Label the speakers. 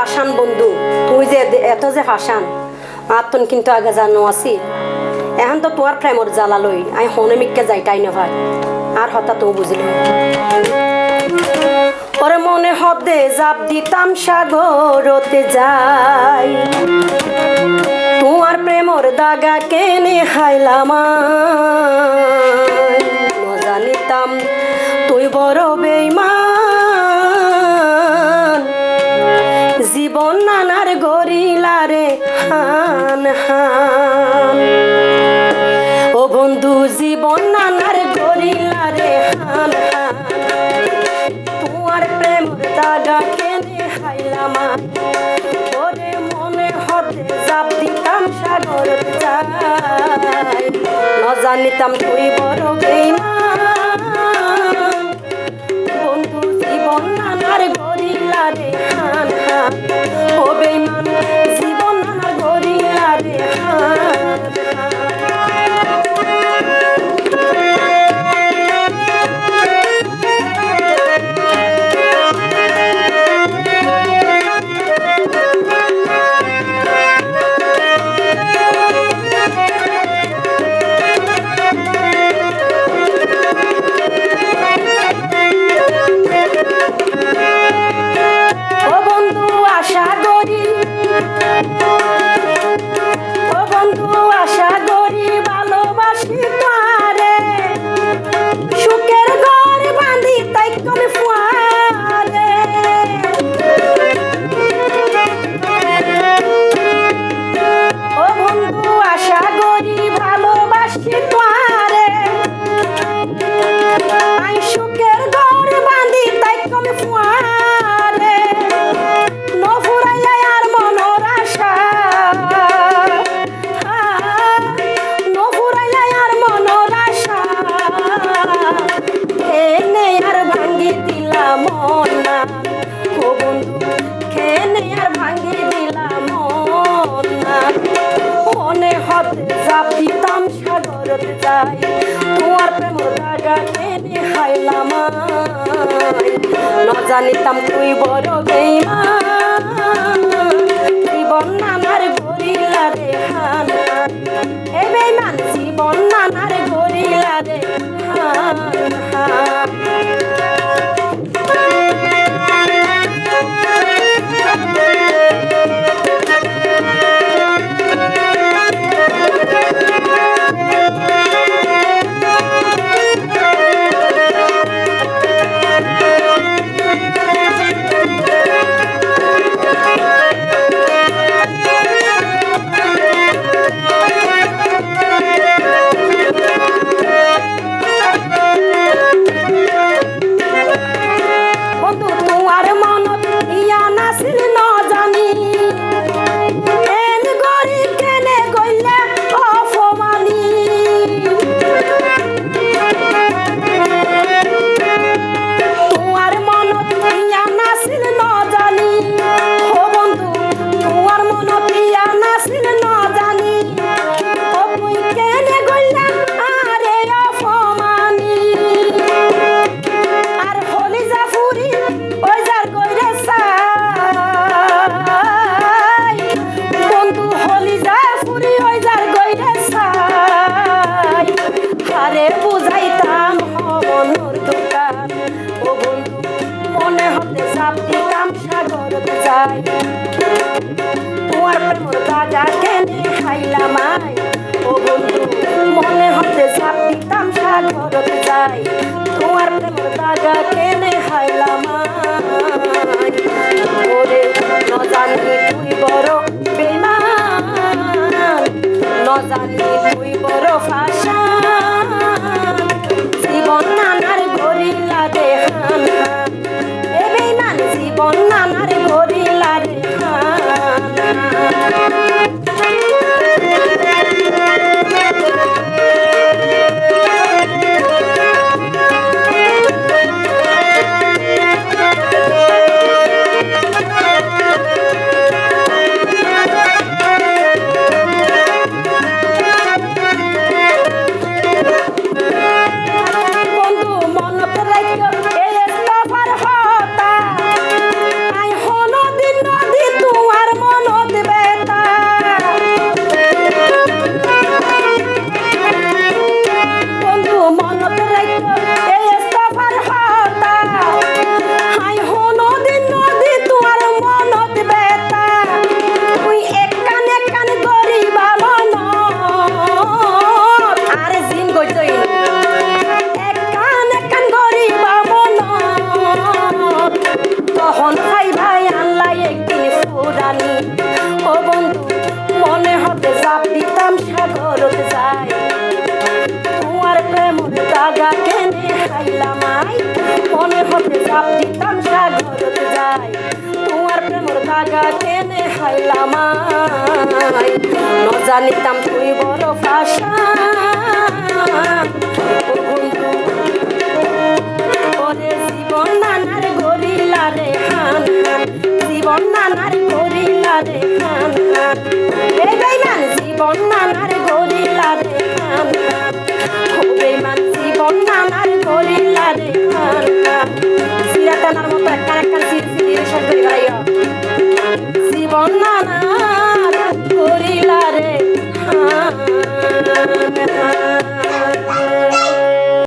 Speaker 1: ফাঁসান বন্ধু, তুই যে এত যে ফাঁসান আত্মন কিন্তু আগে জানো আছি। এখন তো তোর প্রেমর জ্বালা লই আমি হনমিককে যাইটাই না ভাই? আর হঠাৎ তো বুঝলি। ওরে মনে হদে জাপ দিতাম সাগরতে যাই। তোমার প্রেমর দাগা কেনে হাইলাম নানার গরিলারে হান হান। তোমার প্রেম দাগা কেনে মনে হতে জাপ দিতাম সাগর যাই ন জানিতাম তুই বড় বেইমান। বন্ধু জীবন নানার গরিলারে হান হান। ও যাই তোমার প্রেমর দাগা দেখাইলাম হাইলাম জানিতাম তুই বড় বেইমান। যাই তোমার প্রেমর দাগা কেনে খাইলাম আই। ও বন্ধু, মনে হতে চাপ দিতাম সাগর যাই তোমার প্রেমর দাগা খাইলাম রাজা কেনে খাইলাম আই। মনে হতে সাপটি তামসা ঘরতে যাই। তোমার প্রেমর দাগা কেনে খাইলাম আই। ন জানিতাম তুই বড় ফাঁসা জীবন নানার গরিলা রে হান জীবন নানার গরিলা রে হান জীবন নানার গরিলা রে হান জানার মতো একটা একটা জিনিসের দিলাই জীবন নানা করিলা রে হা